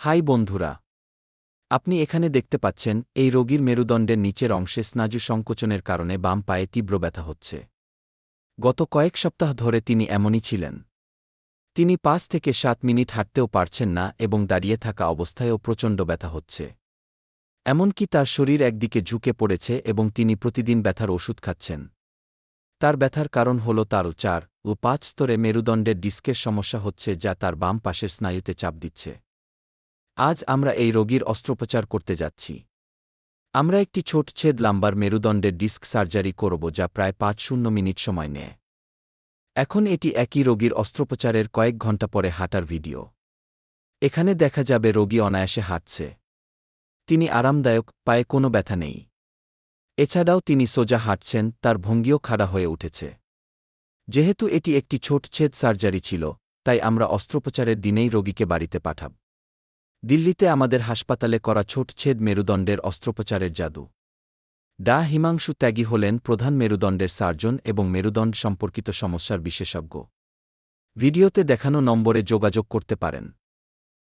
High বন্ধুরা। আপনি এখানে দেখতে পাচ্ছেন, এই রোগীর মেরুদণ্ডের নিচের অংশে স্নায়ু সংকোচনের কারণে বাম পায়ে তীব্র ব্যথা হচ্ছে। গত কয়েক সপ্তাহ ধরে তিনি এমনই ছিলেন। তিনি পাঁচ থেকে সাত মিনিট হাঁটতেও পারছেন না এবং দাঁড়িয়ে থাকা অবস্থায়ও প্রচণ্ড ব্যথা হচ্ছে। এমনকি তার শরীর একদিকে ঝুঁকে পড়েছে এবং তিনি প্রতিদিন ব্যথার ওষুধ খাচ্ছেন। তার ব্যথার কারণ হল তার চার ও পাঁচ স্তরে মেরুদণ্ডের ডিস্কের সমস্যা হচ্ছে যা তার বাম পাশের স্নায়ুতে চাপ দিচ্ছে। আজ আমরা এই রোগীর অস্ত্রোপচার করতে যাচ্ছি। আমরা একটি ছোট ছেদ লাম্বার মেরুদণ্ডের ডিস্ক সার্জারি করব যা প্রায় পাঁচ শূন্য মিনিট সময় নেয়। এখন এটি একই রোগীর অস্ত্রোপচারের কয়েক ঘণ্টা পরে হাঁটার ভিডিও। এখানে দেখা যাবে রোগী অনায়াসে হাঁটছে। তিনি আরামদায়ক, পায়ে কোনো ব্যথা নেই। এছাড়াও তিনি সোজা হাঁটছেন, তার ভঙ্গিও খাড়া হয়ে উঠেছে। যেহেতু এটি একটি ছোট ছেদ সার্জারি ছিল, তাই আমরা অস্ত্রোপচারের দিনেই রোগীকে বাড়িতে পাঠাব। দিল্লিতে আমাদের হাসপাতালে করা ছোটছেদ মেরুদণ্ডের অস্ত্রোপচারের জাদু। ডা হিমাংশু ত্যাগী হলেন প্রধান মেরুদণ্ডের সার্জন এবং মেরুদণ্ড সম্পর্কিত সমস্যার বিশেষজ্ঞ। ভিডিওতে দেখানো নম্বরে যোগাযোগ করতে পারেন।